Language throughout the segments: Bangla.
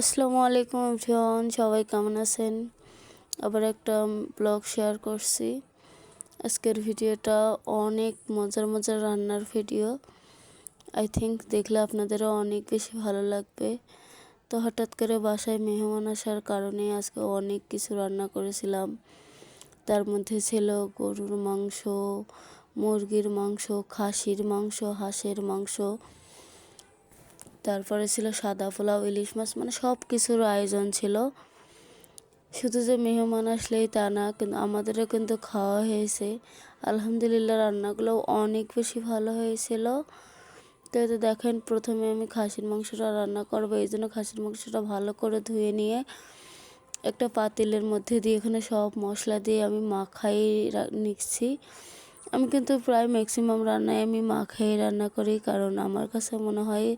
আসসালামু আলাইকুম এভরিওয়ান, সবাই কেমন আছেন? আবার একটা ব্লগ শেয়ার করছি। আজকের ভিডিওটা অনেক মজার মজার রান্নার ভিডিও। আই থিঙ্ক দেখলে আপনাদেরও অনেক বেশি ভালো লাগবে। তো হঠাৎ করে বাসায় মেহমান আসার কারণে আজকে অনেক কিছু রান্না করেছিলাম। তার মধ্যে ছিল গরুর মাংস, মুরগির মাংস, খাসির মাংস, হাঁসের মাংস তারপরে ছিল সাদা পোলাও, ইলিশ মাছ মানে সব কিছুর আয়োজন ছিল। শুধু যে মেহমান আসলেই তা না, কিন্তু আমাদেরও কিন্তু খাওয়া হয়েছে। আলহামদুলিল্লাহ রান্নাগুলো অনেক বেশি ভালো হয়েছিল। তো এতে দেখেন, প্রথমে আমি খাসির মাংসটা রান্না করব, এই জন্য খাসির মাংসটা ভালো করে ধুয়ে নিয়ে একটা পাতিলের মধ্যে দিয়ে এখানে সব মশলা দিয়ে আমি মাখাই নিচ্ছি। আমি কিন্তু প্রায় ম্যাক্সিমাম রান্নায় আমি মাখাই রান্না করি, কারণ আমার কাছে মনে হয়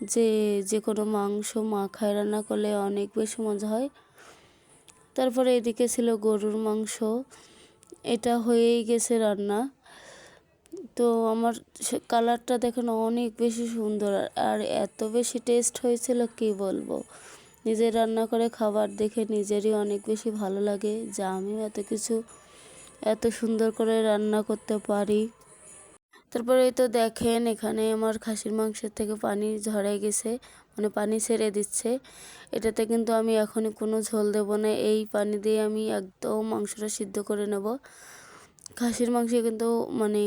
যে যে কোনো মাংস মাখায় রান্না করলে অনেক বেশি মজা হয়। তারপরে এদিকে ছিল গরুর মাংস। এটা হয়েই গেছে রান্না। তো আমার কালারটা দেখেন অনেক বেশি সুন্দর আর এত বেশি টেস্ট হয়েছিল কি বলব? নিজের রান্না করে খাবার দেখে নিজেরই অনেক বেশি ভালো লাগে যে আমিও এত কিছু, এত সুন্দর করে রান্না করতে পারি। তারপরে তো দেখেন এখানে আমার খাসির মাংসের থেকে পানি ঝরে গেছে মানে পানি ছেড়ে দিচ্ছে। এটাতে কিন্তু আমি এখনই কোনো ঝোল দেবো না, এই পানি দিয়ে আমি একদম মাংসটা সিদ্ধ করে নেব। খাসির মাংসে কিন্তু মানে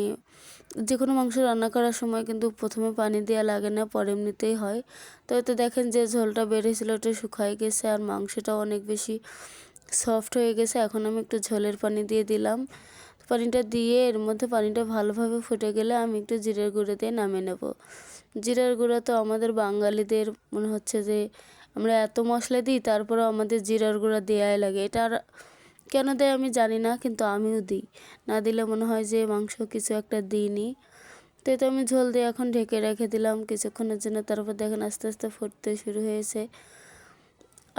যে কোনো মাংস রান্না করার সময় কিন্তু প্রথমে পানি দেওয়া লাগে না, পরে এমনিতেই হয়। তো এতে দেখেন যে ঝোলটা বেড়েছিল ওটা শুকাই গেছে আর মাংসটা অনেক বেশি সফট হয়ে গেছে। এখন আমি একটু ঝোলের পানি দিয়ে দিলাম। পানিটা দিয়ে এর মধ্যে পানিটা ভালোভাবে ফুটে গেলে আমি একটু জিরের গুঁড়ো দিয়ে নামিয়ে নেব। জিরার গুঁড়ো তো আমাদের বাঙালিদের মনে হচ্ছে যে আমরা এত মশলা দিই, তারপরেও আমাদের জিরার গুঁড়া দেওয়াই লাগে। এটা আর কেন দেয় আমি জানি না, কিন্তু আমিও দিই। না দিলে মনে হয় যে মাংস কিছু একটা দিইনি। তো তো আমি ঝোল দিয়ে এখন ঢেকে রেখে দিলাম কিছুক্ষণের জন্য, তারপর দেখেন আস্তে আস্তে ফুটতে শুরু হয়েছে।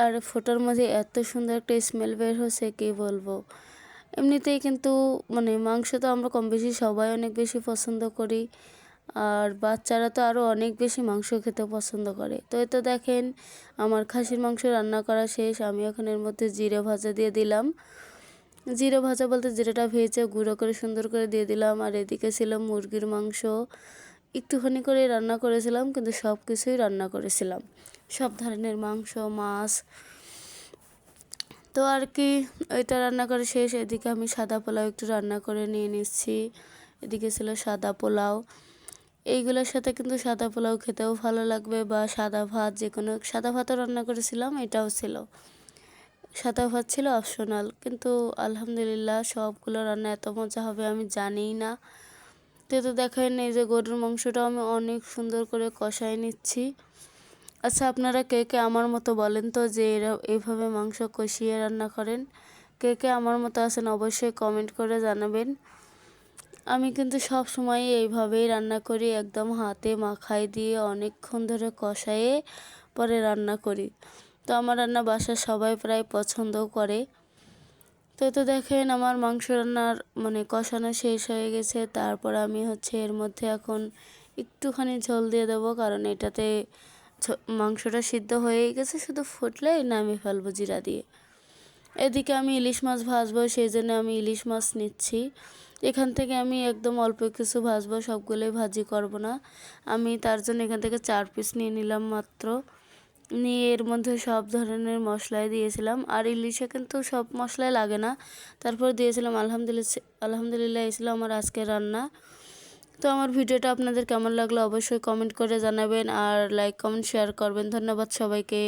আর ফোটার মধ্যে এত সুন্দর একটা স্মেল বের হচ্ছে, কী বলব? এমনিতেই কিন্তু মানে মাংস তো আমরা কম বেশি সবাই অনেক বেশি পছন্দ করি। আর বাচ্চারা তো আরও অনেক বেশি মাংস খেতে পছন্দ করে। তো এ তো দেখেন, আমার খাসির মাংস রান্না করা শেষ। আমি এখন এর মধ্যে জিরে ভাজা দিয়ে দিলাম। জিরে ভাজা বলতে জিরেটা ভেজে গুঁড়ো করে সুন্দর করে দিয়ে দিলাম। আর এদিকে ছিল মুরগির মাংস। একটুখানি করে রান্না করেছিলাম, কিন্তু সব কিছুই রান্না করেছিলাম। সব ধরনের মাংস, মাছ তো আর কি, ওইটা রান্না করে শেষ। এদিকে আমি সাদা পোলাও একটু রান্না করে নিয়ে নিচ্ছি। এদিকে ছিল সাদা পোলাও। এইগুলোর সাথে কিন্তু সাদা পোলাও খেতেও ভালো লাগবে বা সাদা ভাত যে কোনো সাদা ভাতও রান্না করেছিলাম, এটাও ছিল। সাদা ভাত ছিল অপশনাল কিন্তু আলহামদুলিল্লাহ সবগুলো রান্না এত মজা হবে আমি জানিই না। তো তো দেখেন এই যে গরুর মাংসটাও আমি অনেক সুন্দর করে কষাই নিচ্ছি। আচ্ছা আপনারা কে কে আমার মতো বলেন তো যে এরা এইভাবে মাংস কষিয়ে রান্না করেন? কে কে আমার মতো আছেন অবশ্যই কমেন্ট করে জানাবেন। আমি কিন্তু সব সময় এইভাবেই রান্না করি, একদম হাতে মাখাই দিয়ে অনেকক্ষণ ধরে কষায়ে পরে রান্না করি। তো আমার রান্না বাসার সবাই প্রায় পছন্দও করে। তো তো দেখেন আমার মাংস রান্নার মানে কষানো শেষ হয়ে গেছে, তারপর আমি হচ্ছে এর মধ্যে এখন একটুখানি ঝোল দিয়ে দেবো, কারণ এটাতে মাংসটা সিদ্ধ হয়ে গেছে, শুধু ফুটলে নামিয়ে ফেলব জিরা দিয়ে। এদিকে আমি ইলিশ মাছ ভাজবো সেই জন্য আমি ইলিশ মাছ নিচ্ছি। এখান থেকে আমি একদম অল্প কিছু ভাজবো, সবগুলোই ভাজি করব না। আমি তার জন্য এখান থেকে চার পিস নিয়ে নিলাম মাত্র। নিয়ে এর মধ্যে সব ধরনের মশলাই দিয়েছিলাম। আর ইলিশে কিন্তু সব মশলাই লাগে না। তারপর দিয়েছিলাম, আলহামদুলিল্লাহ আলহামদুলিল্লাহ এসেছিল আমার আজকে রান্না। তো আমার ভিডিওটা আপনাদের কেমন লাগল অবশ্যই কমেন্ট করে জানাবেন আর লাইক কমেন্ট শেয়ার করবেন। ধন্যবাদ সবাইকে।